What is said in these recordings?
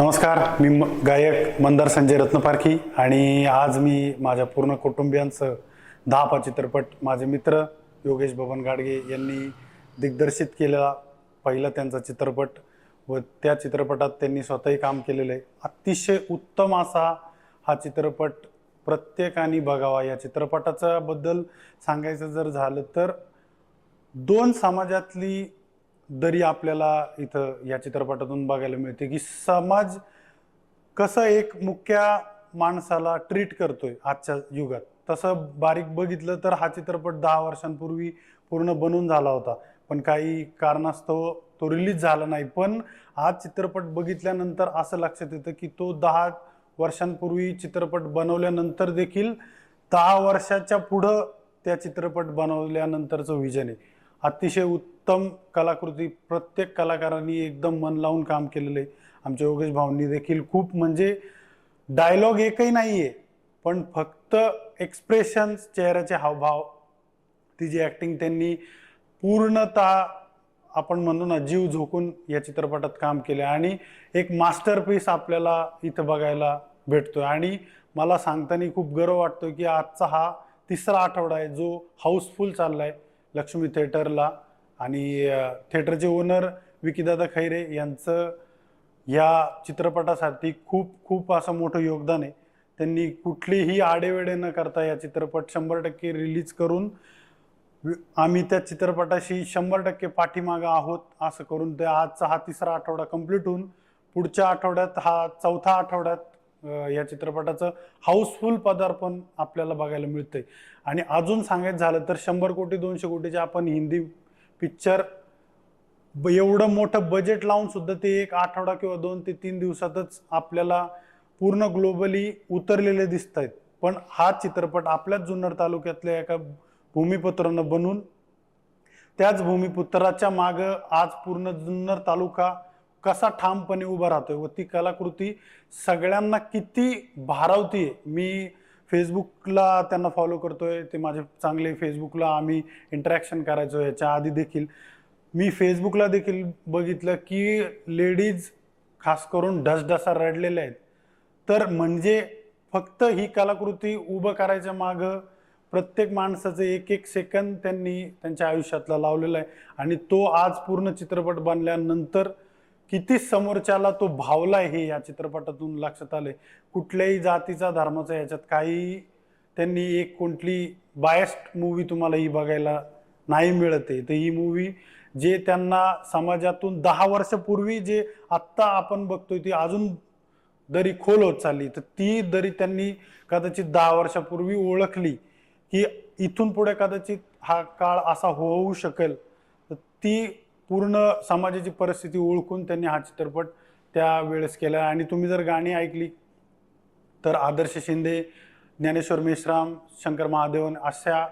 नमस्कार मी म- गायक मंदार संजय रत्नपारखी आणि आज मी माझ्या पूर्ण कुटुंबियांचं दहा चित्रपट माझे मित्र योगेश बबन गाडगे यांनी दिग्दर्शित केलेला पहिला त्यांचा चित्रपट व त्या चित्रपटात त्यांनी स्वतःही काम केलेलं आहे. अतिशय उत्तम असा हा चित्रपट प्रत्येकाने बघावा. या चित्रपटाच्या बद्दल सांगायचं जर झालं तर दोन समाजातली दरी आपल्याला इथं या चित्रपटातून बघायला मिळते की समाज कसं एक मुख्या माणसाला ट्रीट करतोय आजच्या युगात. तसं बारीक बघितलं तर हा चित्रपट दहा वर्षांपूर्वी पूर्ण बनून झाला होता. पण काही कारणास्तव तो रिलीज झाला नाही. पण हा चित्रपट बघितल्यानंतर असं लक्षात येतं की तो दहा वर्षांपूर्वी चित्रपट बनवल्यानंतर देखील दहा वर्षाच्या पुढं त्या चित्रपट बनवल्यानंतरचं व्हिजन आहे. अतिशय उत्तम कलाकृती प्रत्येक कलाकारांनी एकदम मन लावून काम केलेलं आहे. आमच्या योगेश भाऊंनी देखील खूप म्हणजे डायलॉग एकही नाही आहे पण फक्त एक्सप्रेशन्स चेहऱ्याचे हावभाव ती जी ॲक्टिंग त्यांनी पूर्णतः आपण म्हणू ना जीव झोकून या चित्रपटात काम केले आणि एक मास्टरपीस आपल्याला इथं बघायला भेटतोय. आणि मला सांगताना खूप गर्व वाटतो की आजचा हा तिसरा आठवडा आहे जो हाऊसफुल चाललाय लक्ष्मी थिएटरला आणि थिएटरचे ओनर विकीदादा खैरे यांचं या चित्रपटासाठी खूप खूप असं मोठं योगदान आहे. त्यांनी कुठलीही आडेवेडे न करता या चित्रपट शंभर टक्के रिलीज करून आम्ही त्या चित्रपटाशी शंभर टक्के पाठीमागं आहोत असं करून ते आजचा हा तिसरा आठवडा कंप्लीट होऊन पुढच्या आठवड्यात हा चौथा आठवड्यात या चित्रपटाचं हाऊसफुल पदार्पण आपल्याला बघायला मिळतंय. आणि अजून सांगायचं झालं तर शंभर कोटी दोनशे कोटीचे आपण हिंदी पिक्चर ब- एवढं मोठं बजेट लावून सुद्धा ते एक आठवडा किंवा दोन ते तीन दिवसातच आपल्याला पूर्ण ग्लोबली उतरलेले दिसत आहेत पण हा चित्रपट आपल्याच जुन्नर तालुक्यातल्या एका भूमिपुत्रानं बनून त्याच भूमिपुत्राच्या मागं आज पूर्ण जुन्नर तालुका कसा ठामपणे उभा राहतोय व ती कलाकृती सगळ्यांना किती भारावतीये. मी फेसबुकला त्यांना फॉलो करतोय. ते माझे चांगले फेसबुकला आम्ही इंटरॅक्शन करायचो याच्या आधी देखील. मी फेसबुकला देखील बघितलं की लेडीज खास करून ढसढसा रडलेल्या आहेत. तर म्हणजे फक्त ही कलाकृती उभं करायच्या मागं प्रत्येक माणसाचं एक एक सेकंद त्यांनी त्यांच्या आयुष्यातला लावलेला आहे. आणि तो आज पूर्ण चित्रपट बनल्यानंतर किती समोरच्याला तो भावलाय हे या चित्रपटातून लक्षात आले कुठल्याही जातीचा धर्माचा याच्यात काही त्यांनी एक कोणती बायस्ट मूवी तुम्हाला ही बघायला नाही मिळत आहे. तर ही मूवी जे त्यांना समाजातून दहा वर्षापूर्वी जे आत्ता आपण बघतोय ती अजून दरी खोल होत चालली. तर ती दरी त्यांनी कदाचित दहा वर्षापूर्वी ओळखली की इथून पुढे कदाचित हा काळ असा होऊ शकेल. तर ती पूर्ण समाजाची परिस्थिती ओळखून त्यांनी हा चित्रपट त्या वेळेस केला. आणि तुम्ही जर गाणी ऐकली तर आदर्श शिंदे ज्ञानेश्वर मेश्राम शंकर महादेवन अशा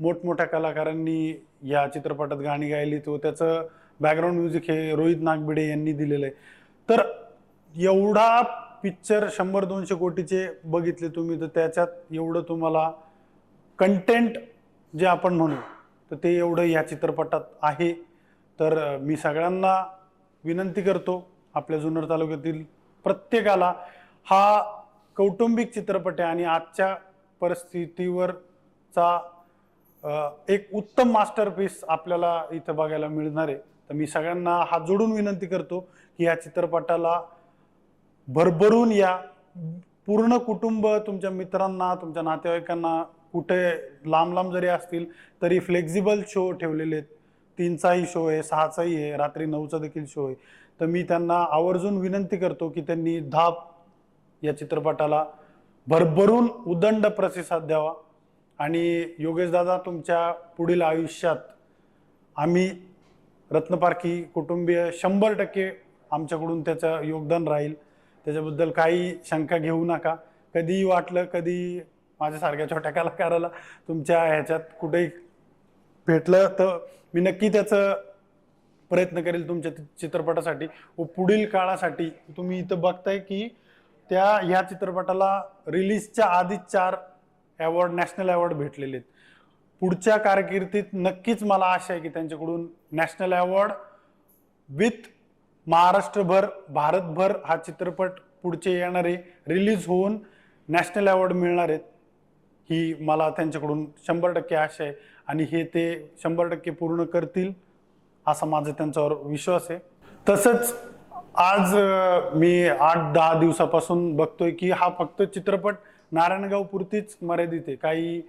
मोठमोठ्या कलाकारांनी या चित्रपटात गाणी गायली. तो त्याचं बॅकग्राऊंड म्युझिक हे रोहित नागबिडे यांनी दिलेलं आहे. तर एवढा पिक्चर शंभर दोनशे कोटीचे बघितले तुम्ही तर त्याच्यात एवढं तुम्हाला कंटेंट जे आपण म्हणू तर ते एवढं या चित्रपटात आहे. तर मी सगळ्यांना विनंती करतो आपल्या जुन्नर तालुक्यातील प्रत्येकाला हा कौटुंबिक चित्रपट आहे आणि आजच्या परिस्थितीवरचा एक उत्तम मास्टरपीस आपल्याला इथं बघायला मिळणार आहे. तर मी सगळ्यांना हात जोडून विनंती करतो की या चित्रपटाला भरभरून या पूर्ण कुटुंब तुमच्या मित्रांना तुमच्या नातेवाईकांना कुठे लांब लांब जरी असतील तरी फ्लेक्झिबल शो ठेवलेले आहेत. तीनचाही शो आहे सहाचाही आहे रात्री नऊचा देखील शो आहे. तर मी त्यांना आवर्जून विनंती करतो की त्यांनी धाप या चित्रपटाला भरभरून उदंड प्रतिसाद द्यावा. आणि योगेश दादा तुमच्या पुढील आयुष्यात आम्ही रत्नपारखी कुटुंबीय शंभर टक्के आमच्याकडून त्याचं योगदान राहील. त्याच्याबद्दल काही शंका घेऊ नका. कधीही वाटलं कधी माझ्यासारख्या छोट्या कलाकाराला तुमच्या ह्याच्यात कुठेही भेटलं तर मी नक्की त्याचं प्रयत्न करेल तुमच्या चित्रपटासाठी. व पुढील काळासाठी तुम्ही इथं बघताय की त्या ह्या चित्रपटाला रिलीजच्या आधी चार अवॉर्ड नॅशनल अवॉर्ड भेटलेले आहेत. पुढच्या कारकिर्दीत नक्कीच मला आशा आहे की त्यांच्याकडून नॅशनल अवॉर्ड विथ महाराष्ट्रभर भारतभर हा चित्रपट पुढचे येणारे रिलीज होऊन नॅशनल अवॉर्ड मिळणार आहेत ही मला त्यांच्याकडून शंभर टक्के आशा आहे. आणि हे ते शंभर टक्के पूर्ण करतील असा माझा त्यांच्यावर विश्वास आहे. तसंच आज मी आठ दहा दिवसापासून बघतोय की हा फक्त चित्रपट नारायणगाव पुरतीच मर्यादित आहे. काही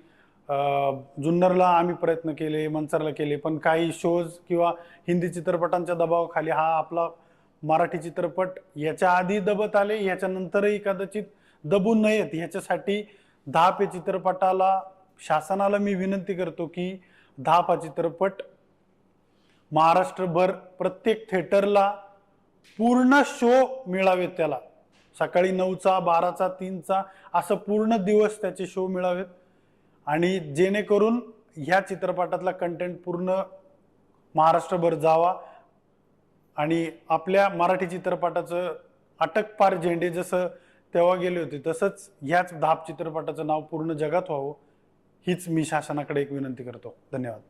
जुन्नरला आम्ही प्रयत्न केले मंचरला केले पण काही शोज किंवा हिंदी चित्रपटांच्या दबावाखाली हा आपला मराठी चित्रपट याच्या आधी दबत आले याच्यानंतरही कदाचित दबू नयेत. ह्याच्यासाठी दहा पे चित्रपटाला शासनाला मी विनंती करतो की धाप हा चित्रपट महाराष्ट्रभर प्रत्येक थिएटरला पूर्ण शो मिळावेत त्याला. सकाळी नऊचा बाराचा तीनचा असं पूर्ण दिवस त्याचे शो मिळावेत. आणि जेणेकरून ह्या चित्रपटातला कंटेंट पूर्ण महाराष्ट्रभर जावा आणि आपल्या मराठी चित्रपटाचं अटक पार झेंडे जसं तेव्हा गेले होते तसंच ह्याच धाप चित्रपटाचं नाव पूर्ण जगात व्हावं. हीच मी शासनाकडे एक विनंती करतो. धन्यवाद.